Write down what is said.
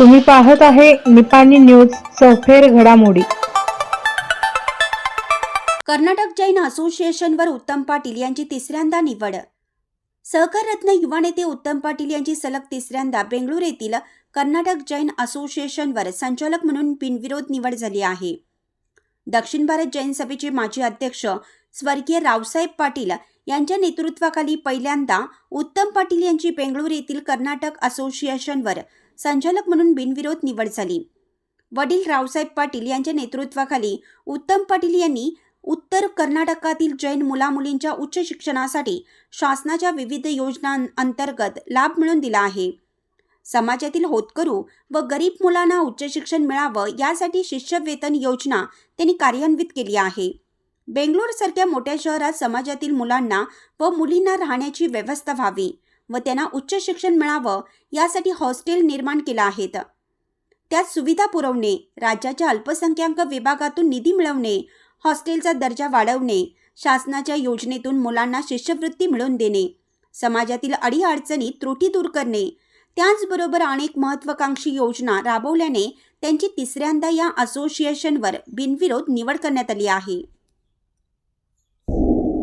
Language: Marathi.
तुम्ही पाहत आहे निपाणी न्यूज सफेर घडामोडी. कर्नाटक जैन असोसिएशनवर उत्तम पाटील यांची तिसऱ्यांदा निवड. सहकार रत्न युवा नेते उत्तम पाटील यांची सलग तिसऱ्यांदा बेंगळूर येथील कर्नाटक जैन असोसिएशनवर संचालक म्हणून बिनविरोध निवड झाली आहे. दक्षिण भारत जैन सभेचे माजी अध्यक्ष स्वर्गीय रावसाहेब पाटील यांच्या नेतृत्वाखाली पहिल्यांदा उत्तम पाटील यांची बेंगळूर येथील कर्नाटक असोसिएशनवर संचालक म्हणून बिनविरोध निवड झाली. वडील रावसाहेब पाटील यांच्या नेतृत्वाखाली उत्तम पाटील यांनी उत्तर कर्नाटकातील जैन मुलामुलींच्या उच्च शिक्षणासाठी शासनाच्या विविध योजना अंतर्गत लाभ मिळवून दिला आहे. समाजातील होतकरू व गरीब मुलांना उच्च शिक्षण मिळावं यासाठी शिष्यवेतन योजना त्यांनी कार्यान्वित केली आहे. बेंगलोरसारख्या मोठ्या शहरात समाजातील मुलांना व मुलींना राहण्याची व्यवस्था व्हावी. व त्यांना उच्च शिक्षण मिळावं यासाठी हॉस्टेल निर्माण केलं आहेत. त्यात सुविधा पुरवणे राज्याच्या अल्पसंख्याक विभागातून निधी मिळवणे हॉस्टेलचा दर्जा वाढवणे शासनाच्या योजनेतून मुलांना शिष्यवृत्ती मिळवून देणे समाजातील अडीअडचणी त्रुटी दूर करणे त्याचबरोबर अनेक महत्वाकांक्षी योजना राबवल्याने त्यांची तिसऱ्यांदा या असोसिएशनवर बिनविरोध निवड करण्यात आली आहे.